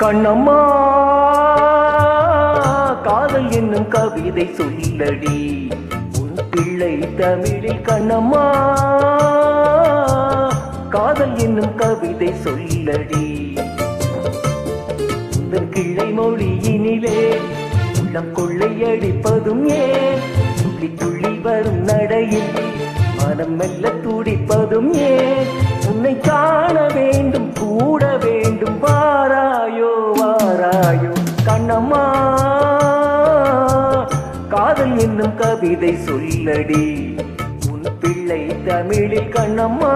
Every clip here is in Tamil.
கண்ணம்மா. காதல் என்னும் கவிதை சொல்லடி உன் பிள்ளை தமிழில் கண்ணம்மா. காதல் என்னும் கவிதை சொல்லடி உந்தன் கிளை மொழியினிலே உள்ளம் கொள்ளையடிப்பதும் ஏன்? துள்ளி துள்ளி வரும் நடையில் மனம் மெல்ல துடிப்பதும் ஏன்? உன்னை காண வேண்டும் கூட வேண்டும். வாராயோ வாராயோ கண்ணம்மா. காதல் என்னும் கவிதை சொல்லடி. உன் பிள்ளை தமிழில் கண்ணம்மா.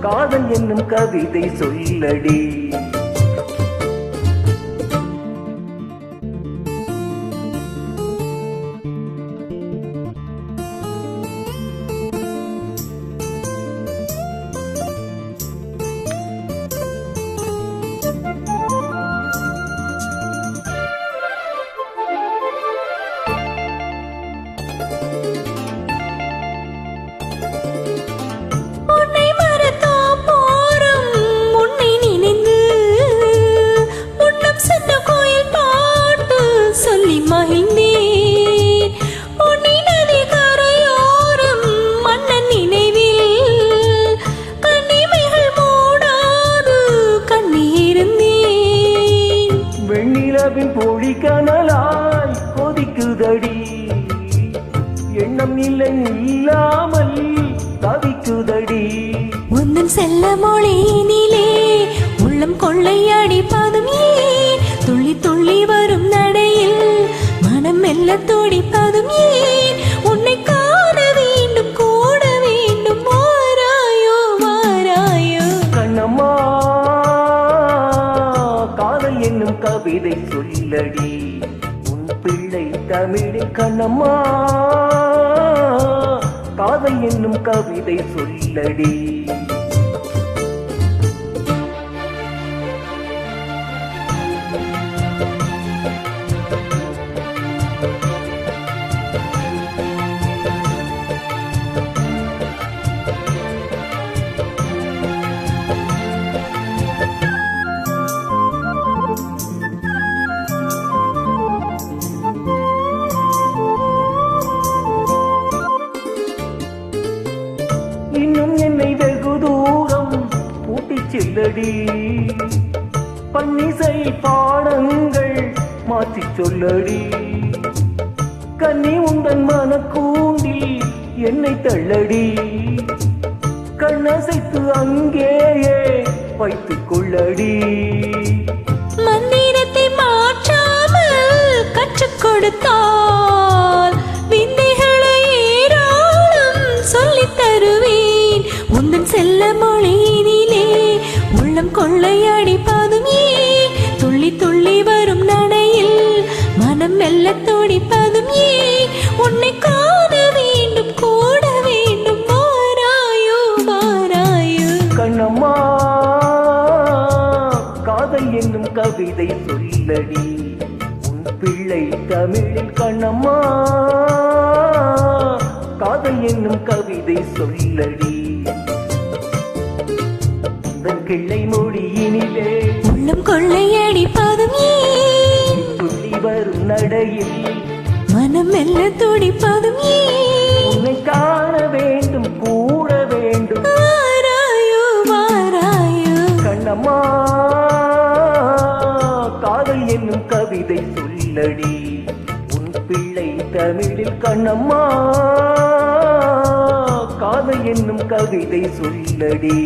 காதல் என்னும் கவிதை சொல்லடி. கொதிக்குதடி எண்ணம் இல்லை இல்லாமல் தவிக்குதடி. உந்தன் செல்ல மொழியினிலே உள்ளம் கொள்ளையடிப்பதும் ஏன் துள்ளி துள்ளி வரும் நடையில் மனம் மெல்ல துடிப்பதும் ஏன் உன்னை காண வேண்டும் கூட வேண்டும் வாராயோ வாராயோ கண்ணம்மா காதல் என்னும் கவிதை சொல்லடி. பிள்ளை தமிழில் கண்ணம்மா. காதல் என்னும் கவிதை சொல்லடி. கூட்டிச் பன்னிசை பாடங்கள் மாற்றி சொல்லடி. கன்னி உந்தன் மனக்கூண்டில் என்னை தள்ளடி. கண்ணசைத்து அங்கேயே வைத்துக் கொள்ளடி. கொள்ளையடிப்பதும் ஏன் துள்ளி துள்ளி வரும் நடையில் மனம் மெல்ல துடிப்பதும் ஏன் உன்னை காண வேண்டும் கூட வேண்டும் மாறாயோ மாறாயோ கண்ணம்மா காதல் என்னும் கவிதை சொல்லடி. உன் பிள்ளை தமிழில் கண்ணம்மா காதல் என்னும் கவிதை சொல்லடி. கிள்ளை மொழியினிலே உள்ளம் கொள்ளையடிப்பதும் துள்ளி வரும் நடையில் மனம் மெல்ல துடிப்பதும் உன்னை காண வேண்டும் கூட வேண்டும். வாராயோ வாராயோ. கண்ணம்மா காதல் என்னும் கவிதை சொல்லடி. உன் பிள்ளை தமிழில் கண்ணம்மா காதல் என்னும் கவிதை சொல்லடி.